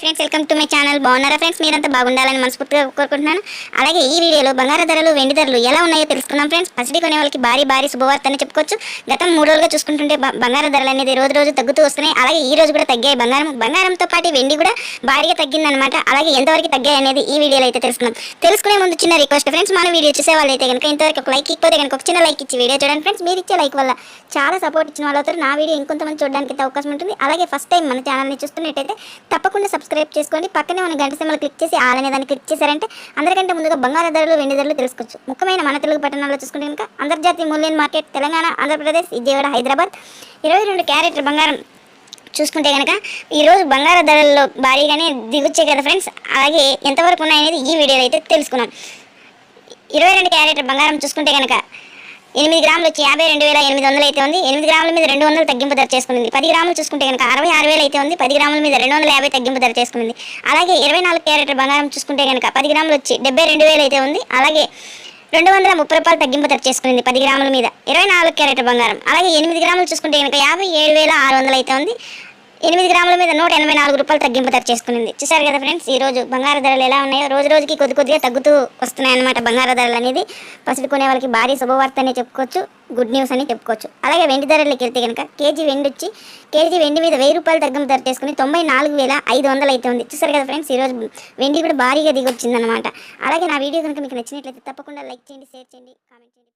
Friends welcome to my channel బాగున్నారా friends మీరంతా బాగుండాలని మనస్ఫూర్తిగా కోరుకుంటున్నాను. అలాగే ఈ వీడియోలో బంగారు ధరలు వెండి ధరలు ఎలా ఉన్నాయో తెలుసుకుందాం ఫ్రెండ్స్ పసిడి కొనే వాళ్ళకి భారీ భారీ శుభవార్త అని చెప్పుకోవచ్చు. గతం మూడు రోజులుగా చూసుకుంటుంటే బంగారు ధరలు అనేది రోజు రోజు తగ్గుతూ వస్తున్నాయి. అలాగే ఈ రోజు కూడా తగ్గాయి బంగారం. బంగారంతో పాటు వెండి కూడా భారీగా తగ్గిందనమాట అలాగే ఎంతవరకు తగ్గాయి అనేది ఈ వీడియోలో అయితే తెలుసుకుందాం. తెలుసుకునే ముందు చిన్న రిక్వెస్ట్ ఫ్రెండ్స్ మన వీడియో చూసే వాళ్ళైతే కనుక ఇంతవరకు ఒక లైక్ ఇకపోతే కనుక ఒక చిన్న లైక్ ఇచ్చి వీడియో చూడండి ఫ్రెండ్స్ మీరు ఇచ్చే లైక్ వల్ల చాలా సపోర్ట్ ఇచ్చిన వాళ్ళు నా వీడియో ఇంకొంతమంది చూడడానికి అయితే అవకాశం ఉంటుంది. అలాగే ఫస్ట్ టైం మన ఛానల్ని చూస్తున్నట్టయితే తప్పకుండా సబ్స్క్రైబ్ చేసుకోండి పక్కనే ఉన్న గంట సింబల్ క్లిక్ చేసి ఆల్ అనే దాన్ని క్లిక్ చేశారంటే అందరికంటే ముందుగా బంగారు ధరలు వెండి ధరలు తెలుసుకోవచ్చు. ముఖ్యమైన మన తెలుగు పట్టణాల్లో చూసుకుంటే కనుక అంతర్జాతీయ మూల్యం మార్కెట్ తెలంగాణ ఆంధ్రప్రదేశ్ విజయవాడ హైదరాబాద్ ఇరవై రెండు క్యారెట్ బంగారం చూసుకుంటే కనుక ఈరోజు బంగారు ధరల్లో భారీగానే దిగొచ్చాయి కదా ఫ్రెండ్స్. అలాగే ఎంతవరకు ఉన్నాయనేది ఈ వీడియోలో అయితే తెలుసుకున్నాం. ఇరవై రెండు క్యారెట్ బంగారం చూసుకుంటే కనుక ఎనిమిది గ్రాములు వచ్చి యాభై రెండు వేల ఎనిమిది వందలు అయితే ఉంది. ఎనిమిది గ్రాముల మీద రెండు వందలు తగ్గింపు ధర చేసుకుంది. పది గ్రాములు చూసుకుంటే కనుక అరవై ఆరు వేలు అయితే ఉంది. పది గ్రాముల మీద రెండు వందల యాభై తగ్గింపు ధర చేసుకుంది. అలాగే ఇరవై నాలుగు క్యారెట్ బంగారం చూసుకుంటే కనుక పది గ్రాములు వచ్చి డెబ్బై రెండు వేలు అయితే ఉంది. అలాగే రెండు వందల ముప్పై రూపాయలు తగ్గింపు ధర చేసుకుంది పది గ్రాముల మీద. ఇరవై నాలుగు క్యారెట్ బంగారం. అలాగే ఎనిమిది గ్రాములు చూసుకుంటే కనుక యాభై ఏడు వేల ఆరు వందలు అయితే ఉంది. ఎనిమిది గ్రాముల మీద నూట ఎనభై నాలుగు రూపాయలు తగ్గింపు ధర చేసుకునింది. చూసారు కదా ఫ్రెండ్స్ ఈ రోజు బంగారు ధరలు ఎలా ఉన్నాయో రోజు రోజుకి కొద్ది కొద్దిగా తగ్గుతూ వస్తున్నాయి అన్నమాట బంగారు ధరలు అనేది. పసిడి కొనే వాళ్ళకి భారీ శుభవార్త అనే చెప్పుకోవచ్చు గుడ్ న్యూస్ అని చెప్పుకోవచ్చు. అలాగే వెండి ధరలకి వెళ్తే కనుక కేజీ వెండి వచ్చి కేజీ వెండి మీద వెయ్యి రూపాయలు తగ్గింపు ధర చేసుకుని తొంభై నాలుగు వేల ఐదు వందలు అయితే ఉంది. చూసారు కదా ఫ్రెండ్స్ ఈ రోజు వెండి కూడా భారీగా దిగొచ్చిందనమాట అలాగే నా వీడియో కనుక మీకు నచ్చినట్లయితే తప్పకుండా లైక్ చేయండి షేర్ చేయండి కామెంట్ చేయండి.